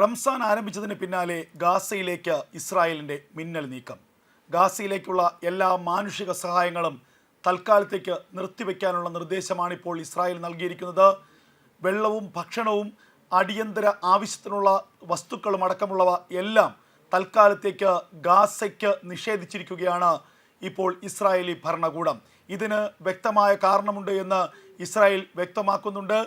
റംസാൻ ആരംഭിച്ചതിന് പിന്നാലെ ഗാസയിലേക്ക് ഇസ്രായേലിന്റെ മിന്നൽ നീക്കം. ഗാസയിലേക്കുള്ള എല്ലാ മാനുഷിക സഹായങ്ങളും തൽക്കാലത്തേക്ക് നിർത്തിവെക്കാനുള്ള നിർദ്ദേശമാണ് ഇപ്പോൾ ഇസ്രായേൽ നൽകിയിരിക്കുന്നത്. വെള്ളവും ഭക്ഷണവും അടിയന്തര ആവശ്യത്തിനുള്ള വസ്തുക്കളും അടക്കമുള്ളവ എല്ലാം തൽക്കാലത്തേക്ക് ഗാസയ്ക്ക് നിഷേധിച്ചിരിക്കുകയാണ് ഇപ്പോൾ ഇസ്രായേലി ഭരണകൂടം. ഇതിന് വ്യക്തമായ കാരണമുണ്ട് എന്ന് ഇസ്രായേൽ വ്യക്തമാക്കുന്നുണ്ട്.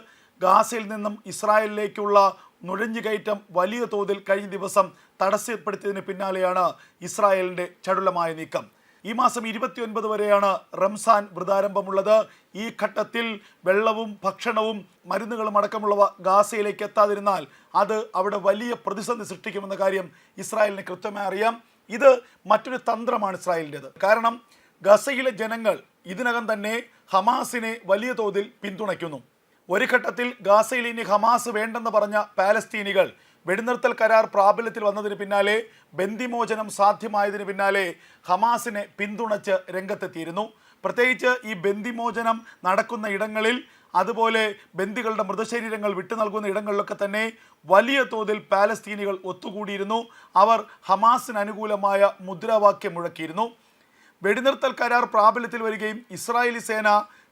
ഗാസയിൽ നിന്നും ഇസ്രായേലിലേക്കുള്ള നുഴഞ്ഞുകയറ്റം വലിയ തോതിൽ കഴിഞ്ഞ ദിവസം തടസ്സപ്പെടുത്തിയതിന് പിന്നാലെയാണ് ഇസ്രായേലിന്റെ ചടുലമായ നീക്കം. ഈ മാസം ഇരുപത്തിയൊൻപത് വരെയാണ് റംസാൻ വ്രതാരംഭമുള്ളത്. ഈ ഘട്ടത്തിൽ വെള്ളവും ഭക്ഷണവും മരുന്നുകളും അടക്കമുള്ളവ ഗാസയിലേക്ക് എത്താതിരുന്നാൽ അത് അവിടെ വലിയ പ്രതിസന്ധി സൃഷ്ടിക്കുമെന്ന കാര്യം ഇസ്രായേലിന് കൃത്യമായി അറിയാം. ഇത് മറ്റൊരു തന്ത്രമാണ് ഇസ്രായേലിന്റെത് കാരണം ഗസയിലെ ജനങ്ങൾ ഇതിനകം തന്നെ ഹമാസിനെ വലിയ തോതിൽ പിന്തുണയ്ക്കുന്നു. ഒരു ഘട്ടത്തിൽ ഗാസയിൽ ഇനി ഹമാസ് വേണ്ടെന്ന് പറഞ്ഞ പാലസ്തീനികൾ വെടിനിർത്തൽ കരാർ പ്രാബല്യത്തിൽ വന്നതിന് പിന്നാലെ ബന്ദിമോചനം സാധ്യമായതിന് പിന്നാലെ ഹമാസിനെ പിന്തുണച്ച് രംഗത്തെത്തിയിരുന്നു. പ്രത്യേകിച്ച് ഈ ബന്ദിമോചനം നടക്കുന്ന ഇടങ്ങളിൽ അതുപോലെ ബന്ദികളുടെ മൃതശരീരങ്ങൾ വിട്ടു നൽകുന്ന ഇടങ്ങളിലൊക്കെ തന്നെ വലിയ തോതിൽ പാലസ്തീനികൾ ഒത്തുകൂടിയിരുന്നു. അവർ ഹമാസിന് അനുകൂലമായ മുദ്രാവാക്യം മുഴക്കിയിരുന്നു. വെടിനിർത്തൽ കരാർ പ്രാബല്യത്തിൽ വരികയും ഇസ്രായേലി സേന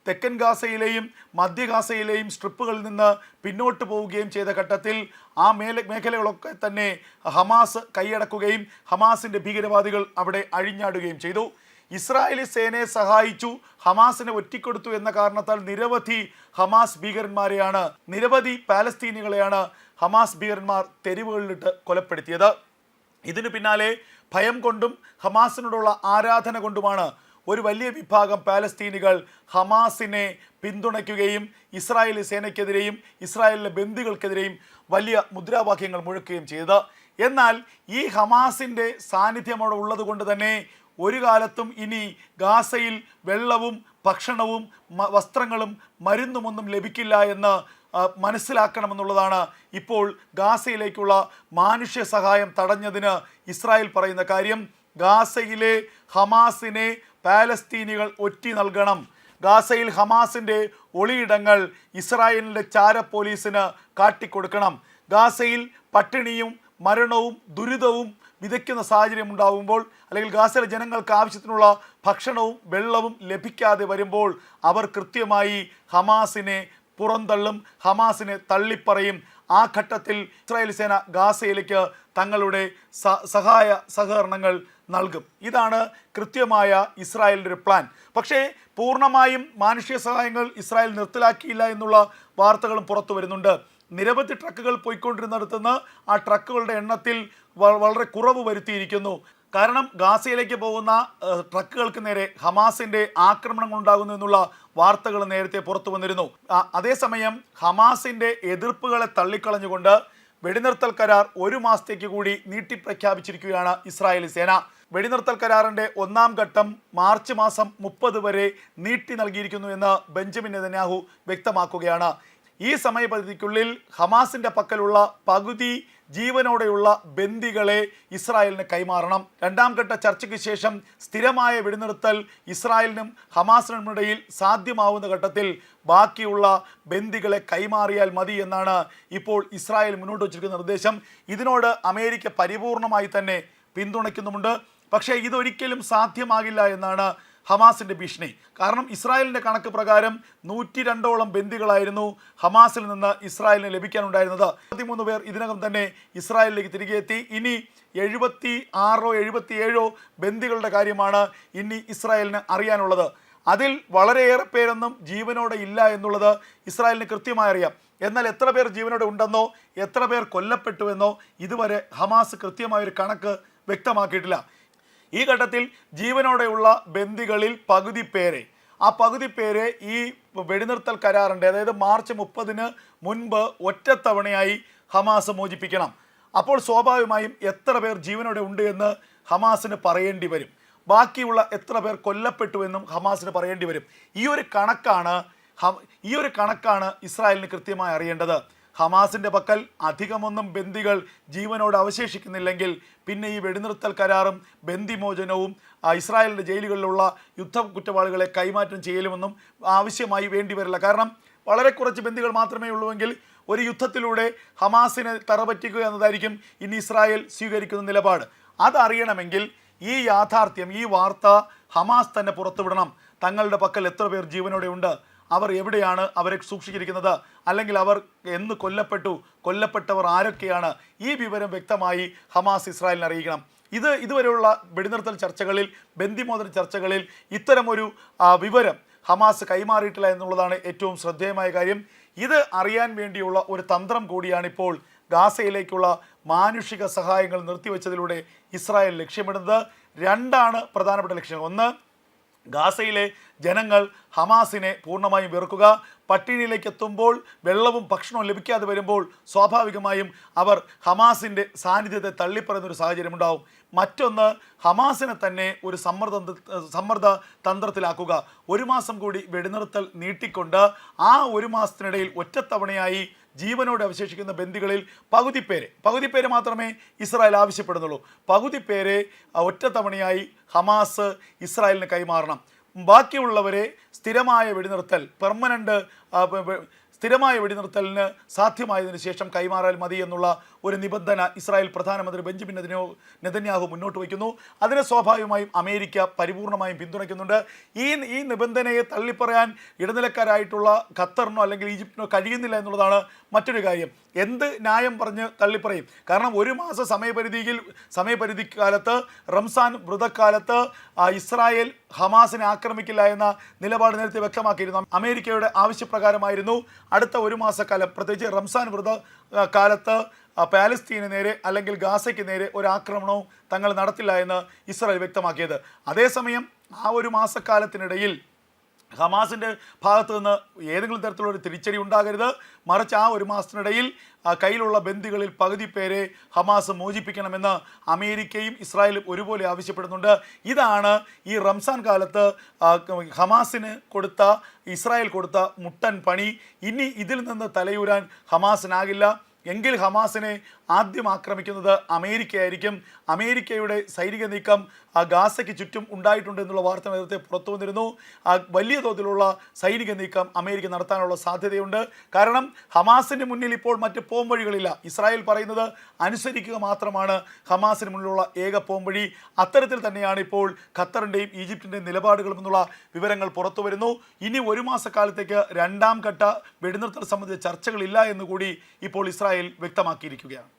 തെക്കൻ ഗാസയിലെയും മധ്യ ഗാസയിലെയും സ്ട്രിപ്പുകളിൽ നിന്ന് പിന്നോട്ട് പോവുകയും ചെയ്ത ഘട്ടത്തിൽ ആ മേല മേഖലകളൊക്കെ തന്നെ ഹമാസ് കൈയടക്കുകയും ഹമാസിന്റെ ഭീകരവാദികൾ അവിടെ അഴിഞ്ഞാടുകയും ചെയ്തു. ഇസ്രായേലി സേനയെ സഹായിച്ചു ഹമാസിനെ ഒറ്റിക്കൊടുത്തു എന്ന കാരണത്താൽ നിരവധി ഹമാസ് ഭീകരന്മാരെയാണ് നിരവധി പാലസ്തീനികളെയാണ് ഹമാസ് ഭീകരന്മാർ തെരുവുകളിലിട്ട് കൊലപ്പെടുത്തിയത്. ഇതിനു പിന്നാലെ ഭയം കൊണ്ടും ഹമാസിനോടുള്ള ആരാധന കൊണ്ടുമാണ് ഒരു വലിയ വിഭാഗം പാലസ്തീനികൾ ഹമാസിനെ പിന്തുണയ്ക്കുകയും ഇസ്രായേലി സേനയ്ക്കെതിരെയും ഇസ്രായേലിലെ ബന്ദികൾക്കെതിരെയും വലിയ മുദ്രാവാക്യങ്ങൾ മുഴക്കുകയും ചെയ്തത്. എന്നാൽ ഈ ഹമാസിന്റെ സാന്നിധ്യം അവിടെ ഉള്ളത് കൊണ്ട് തന്നെ ഒരു കാലത്തും ഇനി ഗാസയിൽ വെള്ളവും ഭക്ഷണവും വസ്ത്രങ്ങളും മരുന്നുമൊന്നും ലഭിക്കില്ല എന്ന് മനസ്സിലാക്കണമെന്നുള്ളതാണ് ഇപ്പോൾ ഗാസയിലേക്കുള്ള മാനുഷ്യ സഹായം തടഞ്ഞതിന് ഇസ്രായേൽ പറയുന്ന കാര്യം. ഗാസയിലെ ഹമാസിനെ പാലസ്തീനികൾ ഒറ്റി നൽകണം. ഗാസയിൽ ഹമാസിന്റെ ഒളിയിടങ്ങൾ ഇസ്രായേലിന്റെ ചാര പോലീസിന് കാട്ടിക്കൊടുക്കണം. ഗാസയിൽ പട്ടിണിയും മരണവും ദുരിതവും വിതയ്ക്കുന്ന സാഹചര്യം ഉണ്ടാകുമ്പോൾ അല്ലെങ്കിൽ ഗാസയിലെ ജനങ്ങൾക്ക് ആവശ്യത്തിനുള്ള ഭക്ഷണവും വെള്ളവും ലഭിക്കാതെ വരുമ്പോൾ അവർ കൃത്യമായി ഹമാസിനെ പുറന്തള്ളും ഹമാസിനെ തള്ളിപ്പറയും. ആ ഘട്ടത്തിൽ ഇസ്രായേൽ സേന ഗാസയിലേക്ക് തങ്ങളുടെ സഹായ സഹകരണങ്ങൾ നൽകും. ഇതാണ് കൃത്യമായ ഇസ്രായേലിന്റെ ഒരു പ്ലാൻ പക്ഷേ പൂർണമായും മാനുഷിക സഹായങ്ങൾ ഇസ്രായേൽ നിർത്തലാക്കിയില്ല എന്നുള്ള വാർത്തകളും പുറത്തു വരുന്നുണ്ട്. നിരവധി ട്രക്കുകൾ പോയിക്കൊണ്ടിരുന്നിടത്ത് നിന്ന് ആ ട്രക്കുകളുടെ എണ്ണത്തിൽ വളരെ കുറവ് വരുത്തിയിരിക്കുന്നു. കാരണം ഗാസയിലേക്ക് പോകുന്ന ട്രക്കുകൾക്ക് നേരെ ഹമാസിന്റെ ആക്രമണങ്ങൾ ഉണ്ടാകുന്നു എന്നുള്ള വാർത്തകൾ നേരത്തെ പുറത്തു വന്നിരുന്നു. അതേസമയം ഹമാസിന്റെ എതിർപ്പുകളെ തള്ളിക്കളഞ്ഞുകൊണ്ട് വെടിനിർത്തൽ കരാർ ഒരു മാസത്തേക്ക് കൂടി നീട്ടി പ്രഖ്യാപിച്ചിരിക്കുകയാണ് ഇസ്രായേലി സേന. വെടിനിർത്തൽ കരാറിന്റെ ഒന്നാം ഘട്ടം മാർച്ച് മാസം മുപ്പത് വരെ നീട്ടി നൽകിയിരിക്കുന്നു എന്ന് ബെഞ്ചമിൻ നെതന്യാഹു വ്യക്തമാക്കുകയാണ്. ഈ സമയപരിധിക്കുള്ളിൽ ഹമാസിന്റെ പക്കലുള്ള പകുതി ജീവനോടെയുള്ള ബന്ദികളെ ഇസ്രായേലിന് കൈമാറണം. രണ്ടാം ഘട്ട ചർച്ചയ്ക്ക് ശേഷം സ്ഥിരമായ വെടിനിർത്തൽ ഇസ്രായേലിനും ഹമാസിനുമിടയിൽ സാധ്യമാവുന്ന ഘട്ടത്തിൽ ബാക്കിയുള്ള ബന്ദികളെ കൈമാറിയാൽ മതി എന്നാണ് ഇപ്പോൾ ഇസ്രായേൽ മുന്നോട്ട് വച്ചിരിക്കുന്ന നിർദ്ദേശം. ഇതിനോട് അമേരിക്ക പരിപൂർണമായി തന്നെ പിന്തുണയ്ക്കുന്നുമുണ്ട്. പക്ഷേ ഇതൊരിക്കലും സാധ്യമാകില്ല എന്നാണ് ഹമാസിന്റെ ഭീഷണി. കാരണം ഇസ്രായേലിന്റെ കണക്ക് പ്രകാരം നൂറ്റി രണ്ടോളം ബന്ദികളായിരുന്നു ഹമാസിൽ നിന്ന് ഇസ്രായേലിന് ലഭിക്കാനുണ്ടായിരുന്നത്. പതിമൂന്ന് പേർ ഇതിനകം തന്നെ ഇസ്രായേലിലേക്ക് തിരികെ എത്തി. ഇനി എഴുപത്തി ആറോ എഴുപത്തിയേഴോ ബന്ദികളുടെ കാര്യമാണ് ഇനി ഇസ്രായേലിന് അറിയാനുള്ളത്. അതിൽ വളരെയേറെ പേരൊന്നും ജീവനോടെ ഇല്ല എന്നുള്ളത് ഇസ്രായേലിന് കൃത്യമായി അറിയാം. എന്നാൽ എത്ര പേർ ജീവനോടെ ഉണ്ടെന്നോ എത്ര പേർ കൊല്ലപ്പെട്ടുവെന്നോ ഇതുവരെ ഹമാസ് കൃത്യമായൊരു കണക്ക് വ്യക്തമാക്കിയിട്ടില്ല. ഈ ഘട്ടത്തിൽ ജീവനോടെയുള്ള ബന്ദികളിൽ പകുതി പേരെ. ആ പകുതി പേരെ ഈ വെടിനിർത്തൽ കരാറിന്റെ അതായത് മാർച്ച് മുപ്പതിന് മുൻപ് ഒറ്റത്തവണയായി ഹമാസ് മോചിപ്പിക്കണം. അപ്പോൾ സ്വാഭാവികമായും എത്ര പേർ ജീവനോടെ ഉണ്ട് എന്ന് ഹമാസിന് പറയേണ്ടി വരും. ബാക്കിയുള്ള എത്ര പേർ കൊല്ലപ്പെട്ടു എന്നും ഹമാസിന് പറയേണ്ടി വരും. ഈ ഒരു കണക്കാണ് ഈ ഒരു കണക്കാണ് ഇസ്രായേലിന് കൃത്യമായി അറിയേണ്ടത്. ഹമാസിന്റെ പക്കൽ അധികമൊന്നും ബന്ദികൾ ജീവനോട് അവശേഷിക്കുന്നില്ലെങ്കിൽ പിന്നെ ഈ വെടിനിർത്തൽ കരാറും ബന്ദിമോചനവും ഇസ്രായേലിന്റെ ജയിലുകളിലുള്ള യുദ്ധ കുറ്റവാളികളെ കൈമാറ്റം ചെയ്യലുമെന്നും ആവശ്യമായി വേണ്ടി വരില്ല. കാരണം വളരെ കുറച്ച് ബന്ദികൾ മാത്രമേ ഉള്ളൂവെങ്കിൽ ഒരു യുദ്ധത്തിലൂടെ ഹമാസിനെ തറപറ്റിക്കുക എന്നതായിരിക്കും ഇനി ഇസ്രായേൽ സ്വീകരിക്കുന്ന നിലപാട്. അതറിയണമെങ്കിൽ ഈ യാഥാർത്ഥ്യം ഈ വാർത്ത ഹമാസ് തന്നെ പുറത്തുവിടണം. തങ്ങളുടെ പക്കൽ എത്ര പേർ ജീവനോടെ ഉണ്ട് അവർ എവിടെയാണ് അവരെ സൂക്ഷിച്ചിരിക്കുന്നത്? അല്ലെങ്കിൽ അവർ എന്ന് കൊല്ലപ്പെട്ടു കൊല്ലപ്പെട്ടവർ ആരൊക്കെയാണ്? ഈ വിവരം വ്യക്തമായി ഹമാസ് ഇസ്രായേലിനെ അറിയിക്കണം. ഇത് ഇതുവരെയുള്ള വെടിനിർത്തൽ ചർച്ചകളിൽ ബന്ദിമോദന ചർച്ചകളിൽ ഇത്തരമൊരു വിവരം ഹമാസ് കൈമാറിയിട്ടില്ല എന്നുള്ളതാണ് ഏറ്റവും ശ്രദ്ധേയമായ കാര്യം. ഇത് അറിയാൻ വേണ്ടിയുള്ള ഒരു തന്ത്രം കൂടിയാണിപ്പോൾ ഗാസയിലേക്കുള്ള മാനുഷിക സഹായങ്ങൾ നിർത്തിവെച്ചതിലൂടെ ഇസ്രായേൽ ലക്ഷ്യമിടുന്നത്. രണ്ടാണ് പ്രധാനപ്പെട്ട ലക്ഷ്യങ്ങൾ. ഒന്ന് ഗാസയിലെ ജനങ്ങൾ ഹമാസിനെ പൂർണമായും വെറുക്കുക പട്ടിണിയിലേക്ക് എത്തുമ്പോൾ വെള്ളവും ഭക്ഷണവും ലഭിക്കാതെ വരുമ്പോൾ സ്വാഭാവികമായും അവർ ഹമാസിന്റെ സാന്നിധ്യത്തെ തള്ളിപ്പറയുന്നൊരു സാഹചര്യം ഉണ്ടാവും മറ്റൊന്ന് ഹമാസിനെ തന്നെ ഒരു സമ്മർദ്ദ സമ്മർദ്ദ തന്ത്രത്തിലാക്കുക. ഒരു മാസം കൂടി വെടിനിർത്തൽ നീട്ടിക്കൊണ്ട് ആ ഒരു മാസത്തിനിടയിൽ ഒറ്റത്തവണയായി ജീവനോടെ അവശേഷിക്കുന്ന ബന്ദികളിൽ പകുതി പേരെ പകുതി പേര് മാത്രമേ ഇസ്രായേൽ ആവശ്യപ്പെടുന്നുള്ളൂ. പകുതി പേരെ ഒറ്റത്തവണയായി ഹമാസ് ഇസ്രായേലിന് കൈമാറണം. ബാക്കിയുള്ളവരെ സ്ഥിരമായ വെടിനിർത്തൽ പെർമനന്റ് സ്ഥിരമായ വെടിനിർത്തലിന് സാധ്യമായതിനു ശേഷം കൈമാറാൽ മതി എന്നുള്ള ഒരു നിബന്ധന ഇസ്രായേൽ പ്രധാനമന്ത്രി ബെഞ്ചമിൻ നെതിനോ നെതന്യാഹു മുന്നോട്ട് വയ്ക്കുന്നു. അതിനെ സ്വാഭാവികമായും അമേരിക്ക പരിപൂർണമായും പിന്തുണയ്ക്കുന്നുണ്ട്. ഈ ഈ നിബന്ധനയെ തള്ളിപ്പറയാൻ ഇടനിലക്കാരായിട്ടുള്ള ഖത്തറിനോ അല്ലെങ്കിൽ ഈജിപ്തിനോ കഴിയുന്നില്ല എന്നുള്ളതാണ് മറ്റൊരു കാര്യം. എന്ത് ന്യായം പറഞ്ഞ് തള്ളിപ്പറയും? കാരണം ഒരു മാസ സമയപരിധിയിൽ സമയപരിധി കാലത്ത് റംസാൻ വ്രതക്കാലത്ത് ഇസ്രായേൽ ഹമാസിനെ ആക്രമിക്കില്ല എന്ന നിലപാട് നേരത്തെ വ്യക്തമാക്കിയിരുന്നു. അമേരിക്കയുടെ ആവശ്യപ്രകാരമായിരുന്നു അടുത്ത ഒരു മാസക്കാലം. പ്രത്യേകിച്ച് റംസാൻ വ്രത കാലത്ത് പാലസ്തീന് നേരെ അല്ലെങ്കിൽ ഗാസയ്ക്ക് നേരെ ഒരു ആക്രമണവും തങ്ങൾ നടത്തില്ല എന്ന് ഇസ്രായേൽ വ്യക്തമാക്കിയത്. അതേസമയം ആ ഒരു മാസക്കാലത്തിനിടയിൽ ഹമാസിന്റെ ഭാഗത്തു നിന്ന് ഏതെങ്കിലും തരത്തിലുള്ള ഒരു തിരിച്ചടി ഉണ്ടാകരുത്. മറിച്ച് ആ ഒരു മാസത്തിനിടയിൽ കയ്യിലുള്ള ബന്ദികളിൽ പകുതി പേരെ ഹമാസ് മോചിപ്പിക്കണമെന്ന് അമേരിക്കയും ഇസ്രായേലും ഒരുപോലെ ആവശ്യപ്പെടുന്നുണ്ട്. ഇതാണ് ഈ റംസാൻ കാലത്ത് ഹമാസിന് കൊടുത്ത ഇസ്രായേൽ കൊടുത്ത മുട്ടൻ പണി. ഇനി ഇതിൽ നിന്ന് തലയൂരാൻ ഹമാസിനാകില്ല. എങ്കിൽ ഹമാസിനെ ആദ്യം ആക്രമിക്കുന്നത് അമേരിക്കയായിരിക്കും. അമേരിക്കയുടെ സൈനിക നീക്കം ഗാസയ്ക്ക് ചുറ്റും ഉണ്ടായിട്ടുണ്ട് എന്നുള്ള വാർത്ത നേരത്തെ പുറത്തു വന്നിരുന്നു. വലിയ തോതിലുള്ള സൈനിക നീക്കം അമേരിക്ക നടത്താനുള്ള സാധ്യതയുണ്ട്. കാരണം ഹമാസിന് മുന്നിൽ ഇപ്പോൾ മറ്റ് പോംവഴികളില്ല. ഇസ്രായേൽ പറയുന്നത് അനുസരിക്കുക മാത്രമാണ് ഹമാസിന് മുന്നിലുള്ള ഏക പോംവഴി. അത്തരത്തിൽ തന്നെയാണ് ഇപ്പോൾ ഖത്തറിന്റെയും ഈജിപ്തിന്റെയും നിലപാടുകളും എന്നുള്ള വിവരങ്ങൾ പുറത്തു വരുന്നു. ഇനി ഒരു മാസക്കാലത്തേക്ക് രണ്ടാം ഘട്ട വെടിനിർത്തൽ സംബന്ധിച്ച ചർച്ചകളില്ല എന്നുകൂടി ഇപ്പോൾ ഇസ്രായേൽ വ്യക്തമാക്കിയിരിക്കുകയാണ്.